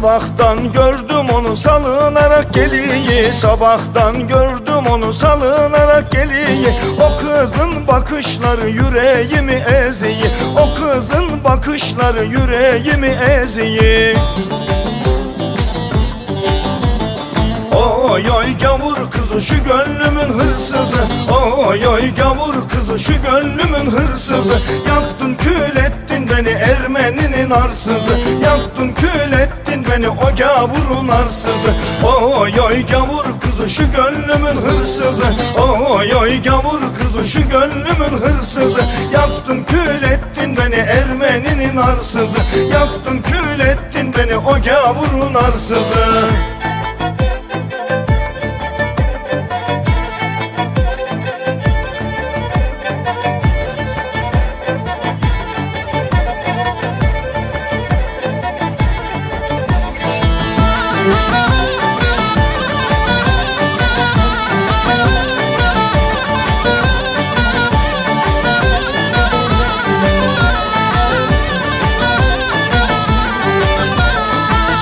Sabahtan gördüm onu salınarak geliyi. Sabahtan gördüm onu salınarak geliyi. O kızın bakışları yüreğimi eziyi. O kızın bakışları yüreğimi eziyi. Oy oy gavur kızı şu gönlümün hırsızı. Oy oy gavur kızı şu gönlümün hırsızı. Yaktın kül ettin beni Ermeninin arsızı gavurun arsızı Oy oy gavur kızı şu gönlümün hırsızı. Oy oy gavur kızı şu gönlümün hırsızı. Yaktın kül ettin beni Ermeninin arsızı. Yaktın kül ettin beni o gavurun arsızı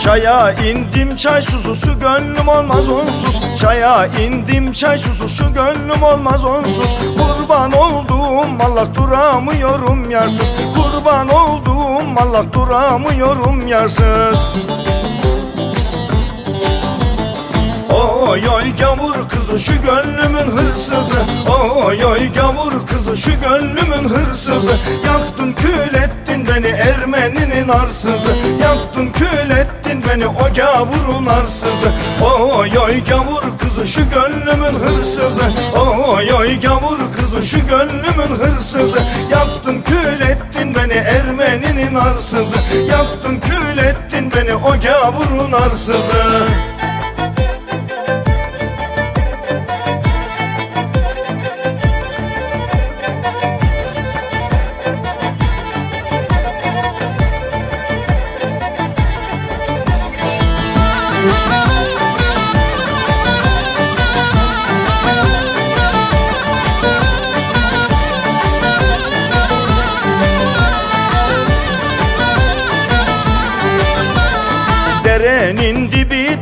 Çaya indim çay susu şu gönlüm olmaz onsuz. Çaya indim çay susu şu gönlüm olmaz onsuz. Kurban olduğum Allah duramıyorum yarsız. Kurban olduğum Allah duramıyorum yarsız. Oy oy gavur kızı şu gönlümün hırsızı. Oy oy gavur kızı şu gönlümün hırsızı. Yaktın kül ettin beni Ermeninin arsızı beni o gavurun arsızı Oy oy gavur kızı şu gönlümün hırsızı. Oy oy gavur kızı şu gönlümün hırsızı. Yaktın kül ettin beni Ermeninin arsızı. Yaktın kül ettin beni o gavurun arsızı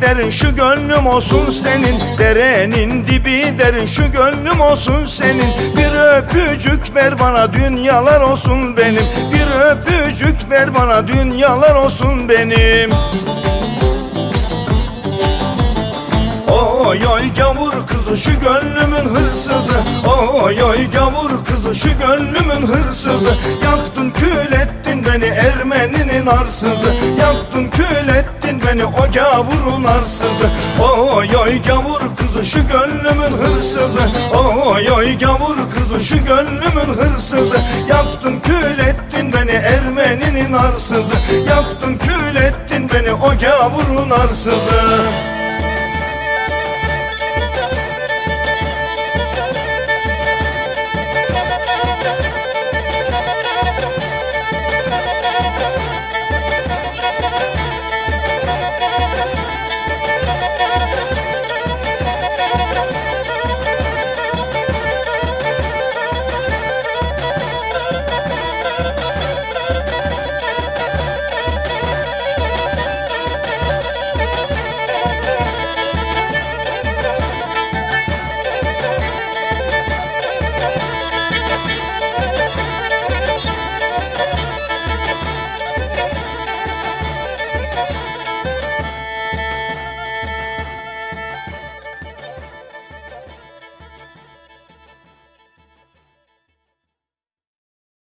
derin şu gönlüm olsun senin. Derenin dibi derin şu gönlüm olsun senin. Bir öpücük ver bana dünyalar olsun benim. Bir öpücük ver bana dünyalar olsun benim. Oy oy gavur kızı şu gönlümün hırsızı Oy oy gavur kızı şu gönlümün hırsızı. Yaktın kül ettin beni Ermeninin arsızı. Yaktın kül ettin beni o gavurun arsızı. Oy oy gavur kızı şu gönlümün hırsızı. Oy oy gavur kızı şu gönlümün hırsızı. Yaktın kül ettin beni Ermeninin arsızı. Yaktın kül ettin beni o gavurun arsızı